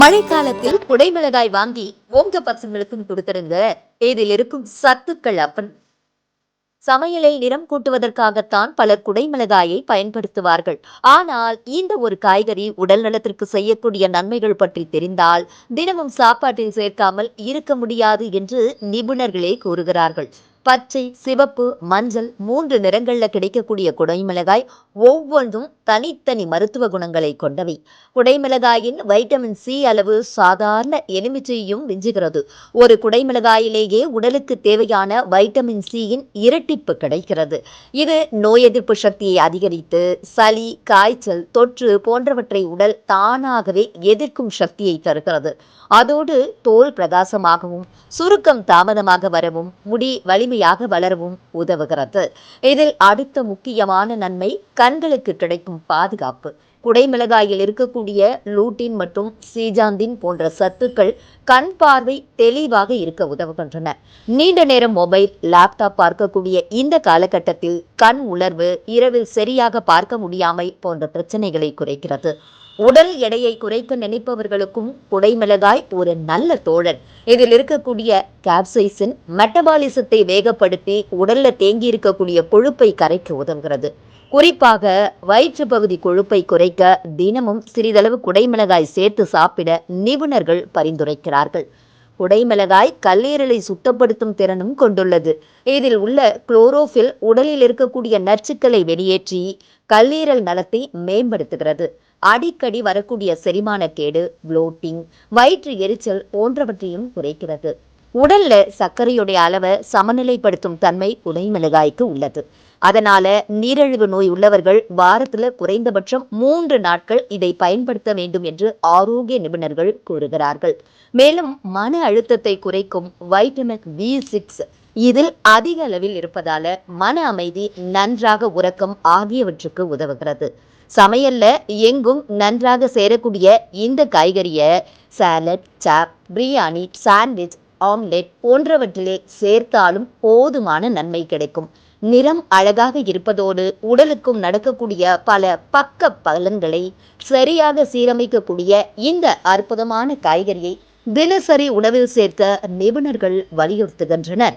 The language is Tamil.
மழைக்காலத்தில் குடைமிளகாய் வாங்கி ஓங்க பசங்களுக்கும் கொடுத்திருந்த இதில் இருக்கும் சத்துக்கள் அப்பன். சமையலை நிறம் கூட்டுவதற்காகத்தான் பலர் குடைமிளகாயை பயன்படுத்துவார்கள். ஆனால் இந்த ஒரு காய்கறி உடல் நலத்திற்கு செய்யக்கூடிய நன்மைகள் பற்றி தெரிந்தால் தினமும் சாப்பாட்டில் சேர்க்காமல் இருக்க முடியாது என்று நிபுணர்களே கூறுகிறார்கள். பச்சை சிவப்பு மஞ்சள் மூன்று நிறங்களில் கிடைக்கக்கூடிய குடைமிளகாய் ஒவ்வொன்றும் தனித்தனி மருத்துவ குணங்களை கொண்டவை. குடைமிளகாயின் வைட்டமின் சி அளவு சாதாரண எலுமிச்சையும் விஞ்சுகிறது ஒரு குடைமிளகாயிலேயே உடலுக்கு தேவையான வைட்டமின் சியின் இரட்டிப்பு கிடைக்கிறது. இது நோய் எதிர்ப்பு சக்தியை அதிகரித்து சளி காய்ச்சல் தொற்று போன்றவற்றை உடல் தானாகவே எதிர்க்கும் சக்தியை தருகிறது. அதோடு தோல் பிரகாசமாகவும் சுருக்கம் தாமதமாக வரவும் முடி வலிமையாக வளரவும் உதவுகிறது. இதில் அடுத்த முக்கியமான நன்மை கண்களுக்கு கிடைக்கும் பாதுகாப்பு. குடைமிளகாயில் இருக்கக்கூடிய லூட்டின் மற்றும் சீஜாந்தின் போன்ற சத்துக்கள் கண் பார்வை தெளிவாக இருக்க உதவுகின்றன. நீண்ட நேரம் மொபைல் லேப்டாப் பார்க்கக்கூடிய இந்த காலகட்டத்தில் கண் உணர்வு இரவில் சரியாக பார்க்க முடியாமை போன்ற பிரச்சனைகளை குறைக்கிறது. உடல் எடையை குறைக்க நினைப்பவர்களுக்கும் குடைமிளகாய் ஒரு நல்ல தோழன். இதில் இருக்கக்கூடிய கேப்சைசின் மெட்டபாலிசத்தை வேகப்படுத்தி உடல்ல தேங்கி இருக்கக்கூடிய கொழுப்பை கரைக்க உதவுகிறது. குறிப்பாக வயிற்று பகுதி கொழுப்பை குறைக்க தினமும் சிறிதளவு குடைமிளகாய் சேர்த்து சாப்பிட நிபுணர்கள் பரிந்துரைக்கிறார்கள். குடைமிளகாய் கல்லீரலை சுத்தப்படுத்தும் திறனும் கொண்டுள்ளது. இதில் உள்ள குளோரோஃபில் உடலில் இருக்கக்கூடிய நச்சுக்களை வெளியேற்றி கல்லீரல் நலத்தை மேம்படுத்துகிறது. அடிக்கடி வரக்கூடிய செரிமானக்கேடு ப்ளோட்டிங் வயிற்று எரிச்சல் போன்றவற்றையும் குறைக்கிறது. உடல்ல சர்க்கரையுடைய அளவை சமநிலைப்படுத்தும் தன்மை குடைமிளகாய்க்கு உள்ளது. அதனால நீரிழிவு நோய் உள்ளவர்கள் வாரத்துல குறைந்தபட்சம் மூன்று நாட்கள் இதை பயன்படுத்த வேண்டும் என்று ஆரோக்கிய நிபுணர்கள் கூறுகிறார்கள். மேலும் மன அழுத்தத்தை குறைக்கும் வைட்டமின் பி சிக்ஸ் இதில் அதிக அளவில் இருப்பதால மன அமைதி நன்றாக உறக்கம் ஆகியவற்றுக்கு உதவுகிறது. சமையல்ல எங்கும் நன்றாக சேரக்கூடிய இந்த காய்கறியை சாலட் சாப் பிரியாணி சாண்ட்விச் ஆம்லெட் போன்றவற்றிலே சேர்த்தாலும் போதுமான நன்மை கிடைக்கும். நிறம் அழகாக இருப்பதோடு உடலுக்கும் நடக்கக்கூடிய பல பக்க பலன்களை சரியாக சீரமைக்கக்கூடிய இந்த அற்புதமான காய்கறியை தினசரி உணவில் சேர்க்க நிபுணர்கள் வலியுறுத்துகின்றனர்.